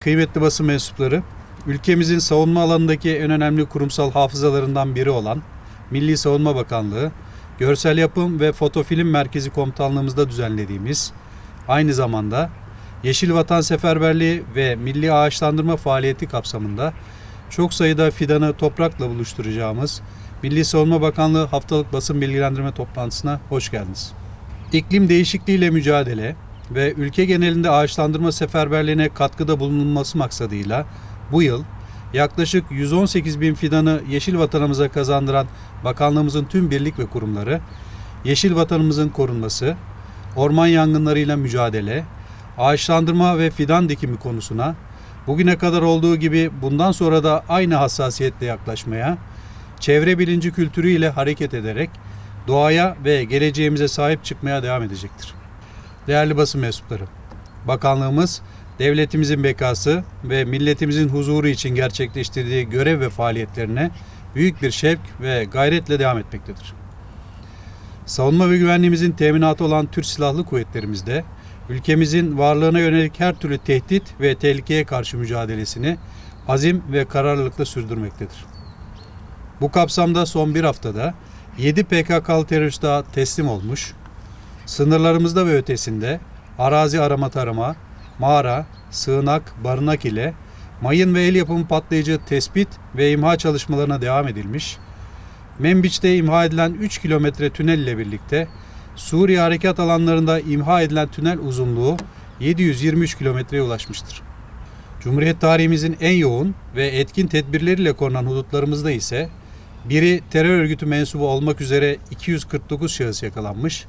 Kıymetli basın mensupları, ülkemizin savunma alanındaki en önemli kurumsal hafızalarından biri olan Milli Savunma Bakanlığı, Görsel Yapım ve Fotofilm Merkezi Komutanlığımızda düzenlediğimiz, aynı zamanda Yeşil Vatan Seferberliği ve Milli Ağaçlandırma faaliyeti kapsamında çok sayıda fidanı toprakla buluşturacağımız Milli Savunma Bakanlığı haftalık basın bilgilendirme toplantısına hoş geldiniz. İklim değişikliğiyle mücadele ve ülke genelinde ağaçlandırma seferberliğine katkıda bulunulması maksadıyla bu yıl yaklaşık 118 bin fidanı yeşil vatanımıza kazandıran bakanlığımızın tüm birlik ve kurumları, yeşil vatanımızın korunması, orman yangınlarıyla mücadele, ağaçlandırma ve fidan dikimi konusuna bugüne kadar olduğu gibi bundan sonra da aynı hassasiyetle yaklaşmaya, çevre bilinci kültürüyle hareket ederek doğaya ve geleceğimize sahip çıkmaya devam edecektir. Değerli basın mensupları, bakanlığımız devletimizin bekası ve milletimizin huzuru için gerçekleştirdiği görev ve faaliyetlerine büyük bir şevk ve gayretle devam etmektedir. Savunma ve güvenliğimizin teminatı olan Türk Silahlı Kuvvetlerimizde ülkemizin varlığına yönelik her türlü tehdit ve tehlikeye karşı mücadelesini azim ve kararlılıkla sürdürmektedir. Bu kapsamda son bir haftada 7 PKK'lı terörist daha teslim olmuş, sınırlarımızda ve ötesinde arazi arama tarama, mağara, sığınak, barınak ile mayın ve el yapımı patlayıcı tespit ve imha çalışmalarına devam edilmiş, Membiç'te imha edilen 3 kilometre tünel ile birlikte Suriye harekat alanlarında imha edilen tünel uzunluğu 723 kilometreye ulaşmıştır. Cumhuriyet tarihimizin en yoğun ve etkin tedbirleriyle korunan hudutlarımızda ise biri terör örgütü mensubu olmak üzere 249 şahıs yakalanmış,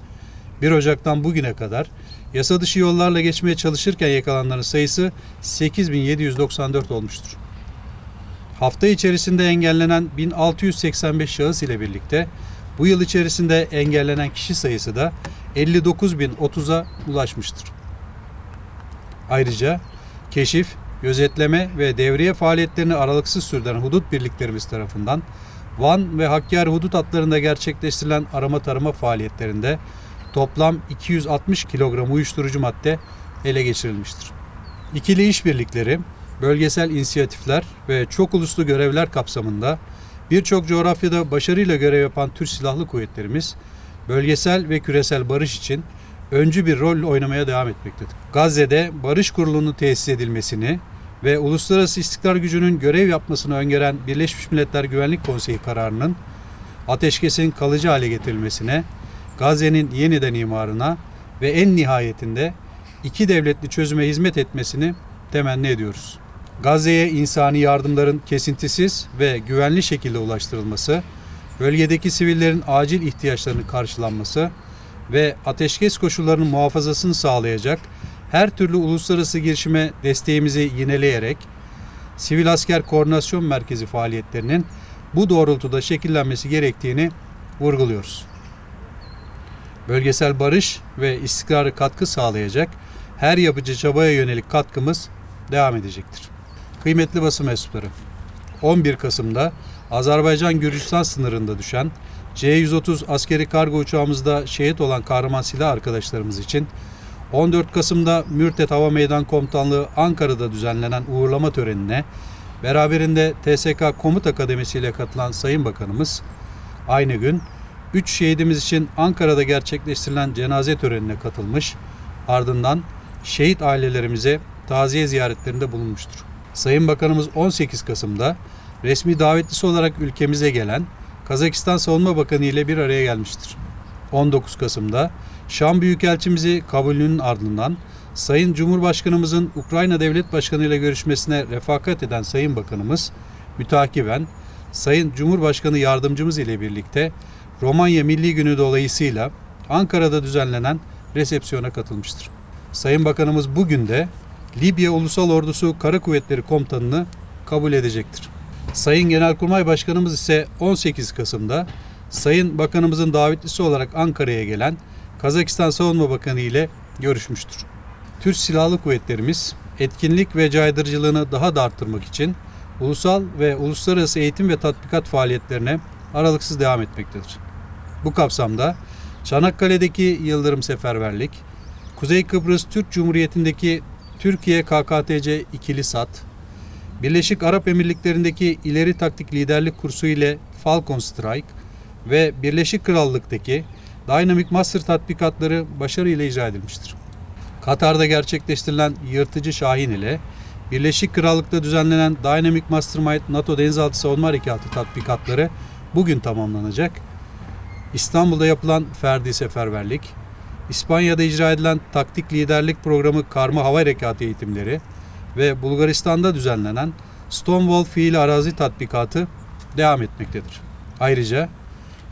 1 Ocak'tan bugüne kadar yasa dışı yollarla geçmeye çalışırken yakalananların sayısı 8794 olmuştur. Hafta içerisinde engellenen 1685 şahıs ile birlikte bu yıl içerisinde engellenen kişi sayısı da 59.030'a ulaşmıştır. Ayrıca keşif, gözetleme ve devriye faaliyetlerini aralıksız sürdüren hudut birliklerimiz tarafından Van ve Hakkari hudut hatlarında gerçekleştirilen arama tarama faaliyetlerinde toplam 260 kilogram uyuşturucu madde ele geçirilmiştir. İkili işbirlikleri, bölgesel inisiyatifler ve çok uluslu görevler kapsamında birçok coğrafyada başarıyla görev yapan Türk Silahlı Kuvvetlerimiz bölgesel ve küresel barış için öncü bir rol oynamaya devam etmektedir. Gazze'de barış kurulunun tesis edilmesini ve uluslararası istikrar gücünün görev yapmasını öngören Birleşmiş Milletler Güvenlik Konseyi kararının ateşkesin kalıcı hale getirilmesine, Gazze'nin yeniden imarına ve en nihayetinde iki devletli çözüme hizmet etmesini temenni ediyoruz. Gazze'ye insani yardımların kesintisiz ve güvenli şekilde ulaştırılması, bölgedeki sivillerin acil ihtiyaçlarının karşılanması ve ateşkes koşullarının muhafazasını sağlayacak her türlü uluslararası girişime desteğimizi yineleyerek Sivil Asker Koordinasyon Merkezi faaliyetlerinin bu doğrultuda şekillenmesi gerektiğini vurguluyoruz. Bölgesel barış ve istikrarı katkı sağlayacak her yapıcı çabaya yönelik katkımız devam edecektir. Kıymetli basın mensupları, 11 Kasım'da Azerbaycan-Gürcistan sınırında düşen C-130 askeri kargo uçağımızda şehit olan kahraman silah arkadaşlarımız için 14 Kasım'da Mürtet Hava Meydan Komutanlığı Ankara'da düzenlenen uğurlama törenine beraberinde TSK Komut Akademisi ile katılan Sayın Bakanımız aynı gün 3 şehidimiz için Ankara'da gerçekleştirilen cenaze törenine katılmış, ardından şehit ailelerimize taziye ziyaretlerinde bulunmuştur. Sayın Bakanımız 18 Kasım'da resmi davetlisi olarak ülkemize gelen Kazakistan Savunma Bakanı ile bir araya gelmiştir. 19 Kasım'da Şam Büyükelçimizi kabulünün ardından Sayın Cumhurbaşkanımızın Ukrayna Devlet Başkanı ile görüşmesine refakat eden Sayın Bakanımız mütakiben Sayın Cumhurbaşkanı Yardımcımız ile birlikte Romanya Milli Günü dolayısıyla Ankara'da düzenlenen resepsiyona katılmıştır. Sayın Bakanımız bugün de Libya Ulusal Ordusu Kara Kuvvetleri Komutanını kabul edecektir. Sayın Genelkurmay Başkanımız ise 18 Kasım'da Sayın Bakanımızın davetlisi olarak Ankara'ya gelen Kazakistan Savunma Bakanı ile görüşmüştür. Türk Silahlı Kuvvetlerimiz etkinlik ve caydırıcılığını daha da arttırmak için ulusal ve uluslararası eğitim ve tatbikat faaliyetlerine aralıksız devam etmektedir. Bu kapsamda Çanakkale'deki Yıldırım Seferberlik, Kuzey Kıbrıs Türk Cumhuriyeti'ndeki Türkiye KKTC ikili SAT, Birleşik Arap Emirlikleri'ndeki ileri taktik liderlik kursu ile Falcon Strike ve Birleşik Krallık'taki Dynamic Master tatbikatları başarıyla icra edilmiştir. Katar'da gerçekleştirilen Yırtıcı Şahin ile Birleşik Krallık'ta düzenlenen Dynamic Mastermind NATO Denizaltı Savunma Harekatı tatbikatları bugün tamamlanacak. İstanbul'da yapılan Ferdi Seferberlik, İspanya'da icra edilen Taktik Liderlik Programı Karma Hava Harekatı eğitimleri ve Bulgaristan'da düzenlenen Stonewall Fiili Arazi Tatbikatı devam etmektedir. Ayrıca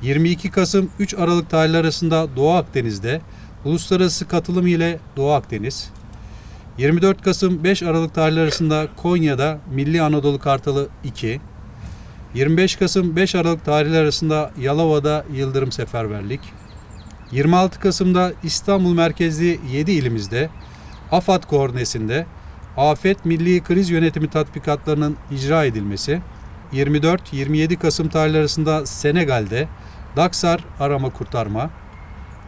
22 Kasım 3 Aralık tarihleri arasında Doğu Akdeniz'de uluslararası katılım ile Doğu Akdeniz, 24 Kasım 5 Aralık tarihleri arasında Konya'da Milli Anadolu Kartalı 2, 25 Kasım 5 Aralık tarihleri arasında Yalova'da Yıldırım Seferberlik, 26 Kasım'da İstanbul merkezli 7 ilimizde AFAD koordnesinde Afet Milli Kriz Yönetimi tatbikatlarının icra edilmesi, 24-27 Kasım tarihleri arasında Senegal'de Daksar arama kurtarma,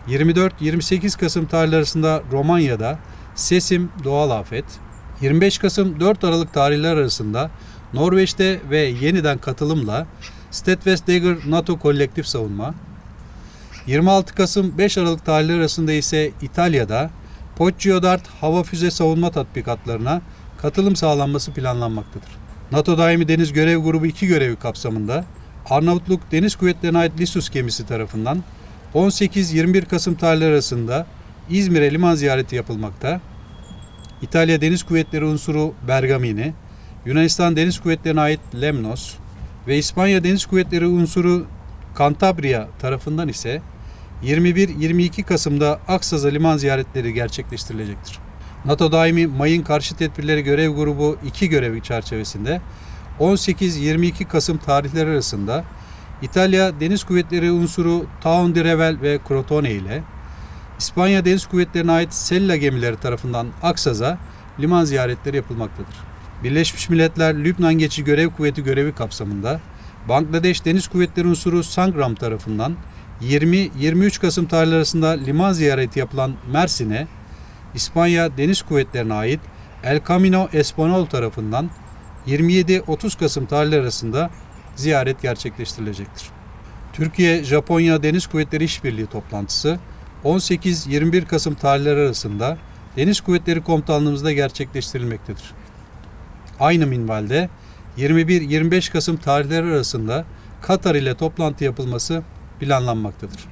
24-28 Kasım tarihleri arasında Romanya'da Sesim doğal afet, 25 Kasım 4 Aralık tarihler arasında Norveç'te ve yeniden katılımla Steadfast NATO kolektif savunma, 26 Kasım 5 Aralık tarihleri arasında ise İtalya'da Poggio-Dart hava füze savunma tatbikatlarına katılım sağlanması planlanmaktadır. NATO Daimi Deniz Görev Grubu 2 görevi kapsamında Arnavutluk Deniz Kuvvetleri'ne ait Lissus gemisi tarafından 18-21 Kasım tarihleri arasında İzmir'e liman ziyareti yapılmakta. İtalya Deniz Kuvvetleri unsuru Bergamini, Yunanistan Deniz Kuvvetleri'ne ait Lemnos ve İspanya Deniz Kuvvetleri unsuru Cantabria tarafından ise 21-22 Kasım'da Aksaza liman ziyaretleri gerçekleştirilecektir. NATO daimi mayın karşı tedbirleri görev grubu 2 görevi çerçevesinde 18-22 Kasım tarihleri arasında İtalya Deniz Kuvvetleri unsuru Taon di Revel ve Crotone ile İspanya Deniz Kuvvetleri'ne ait Sella gemileri tarafından Aksaz'a liman ziyaretleri yapılmaktadır. Birleşmiş Milletler Lübnan Geçici Görev Kuvveti görevi kapsamında Bangladeş Deniz Kuvvetleri unsuru Sangram tarafından 20-23 Kasım tarihleri arasında liman ziyareti yapılan Mersin'e İspanya Deniz Kuvvetleri'ne ait El Camino Espanol tarafından 27-30 Kasım tarihleri arasında ziyaret gerçekleştirilecektir. Türkiye-Japonya Deniz Kuvvetleri İşbirliği toplantısı 18-21 Kasım tarihleri arasında Deniz Kuvvetleri Komutanlığımızda gerçekleştirilmektedir. Aynı minvalde 21-25 Kasım tarihleri arasında Katar ile toplantı yapılması planlanmaktadır.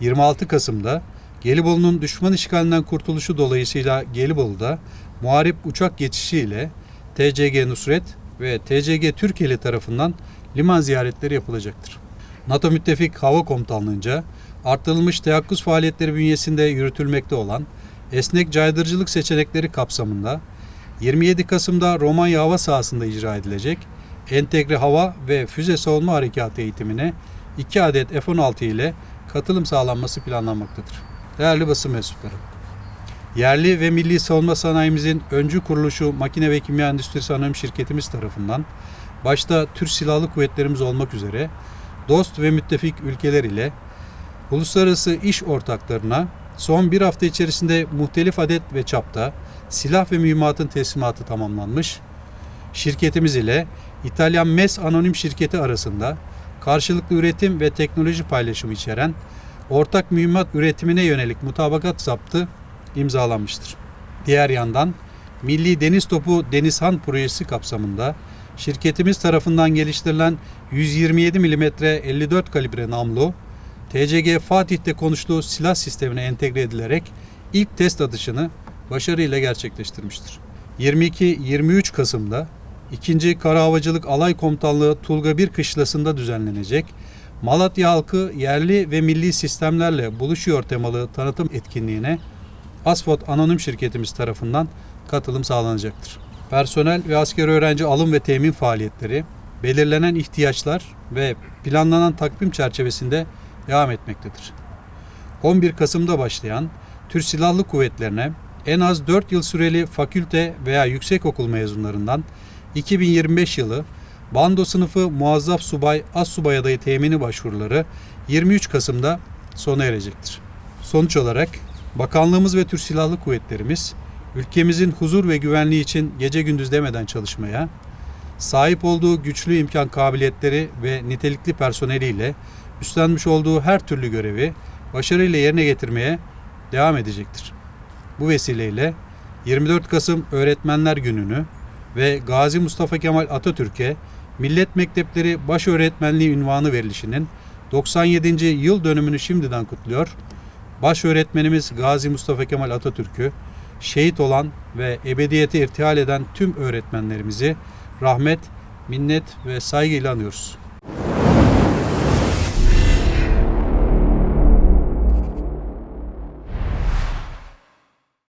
26 Kasım'da Gelibolu'nun düşman işgalinden kurtuluşu dolayısıyla Gelibolu'da muharip uçak geçişiyle TCG Nusret ve TCG Türkiye tarafından liman ziyaretleri yapılacaktır. NATO Müttefik Hava Komutanlığı'nca artırılmış teyakkuz faaliyetleri bünyesinde yürütülmekte olan esnek caydırıcılık seçenekleri kapsamında 27 Kasım'da Romanya hava sahasında icra edilecek entegre hava ve füze savunma harekatı eğitimine 2 adet F-16 ile katılım sağlanması planlanmaktadır. Değerli basın mensupları, yerli ve milli savunma sanayimizin öncü kuruluşu Makine ve Kimya Endüstrisi Anonim Şirketimiz tarafından başta Türk Silahlı Kuvvetlerimiz olmak üzere dost ve müttefik ülkeler ile uluslararası iş ortaklarına son bir hafta içerisinde muhtelif adet ve çapta silah ve mühimmatın teslimatı tamamlanmış. Şirketimiz ile İtalyan MES Anonim Şirketi arasında karşılıklı üretim ve teknoloji paylaşımı içeren ortak mühimmat üretimine yönelik mutabakat zaptı imzalanmıştır. Diğer yandan Milli Deniz Topu Denizhan projesi kapsamında şirketimiz tarafından geliştirilen 127 mm 54 kalibre namlu TCG Fatih'te konuştuğu silah sistemine entegre edilerek ilk test atışını başarıyla gerçekleştirmiştir. 22-23 Kasım'da 2. Kara Havacılık Alay Komutanlığı Tulga 1 Kışlası'nda düzenlenecek Malatya halkı yerli ve milli sistemlerle buluşuyor temalı tanıtım etkinliğine Asfot Anonim Şirketimiz tarafından katılım sağlanacaktır. Personel ve asker öğrenci alım ve temin faaliyetleri belirlenen ihtiyaçlar ve planlanan takvim çerçevesinde devam etmektedir. 11 Kasım'da başlayan Türk Silahlı Kuvvetlerine en az 4 yıl süreli fakülte veya yüksekokul mezunlarından 2025 yılı Bando sınıfı muazzaf subay, az subay adayı temini başvuruları 23 Kasım'da sona erecektir. Sonuç olarak Bakanlığımız ve Türk Silahlı Kuvvetlerimiz ülkemizin huzur ve güvenliği için gece gündüz demeden çalışmaya, sahip olduğu güçlü imkan kabiliyetleri ve nitelikli personeliyle üstlenmiş olduğu her türlü görevi başarıyla yerine getirmeye devam edecektir. Bu vesileyle 24 Kasım Öğretmenler Günü'nü ve Gazi Mustafa Kemal Atatürk'e Millet Mektepleri Baş Öğretmenliği ünvanı verilişinin 97. yıl dönümünü şimdiden kutluyor. Baş öğretmenimiz Gazi Mustafa Kemal Atatürk'ü şehit olan ve ebediyete irtihal eden tüm öğretmenlerimizi rahmet, minnet ve saygıyla anıyoruz.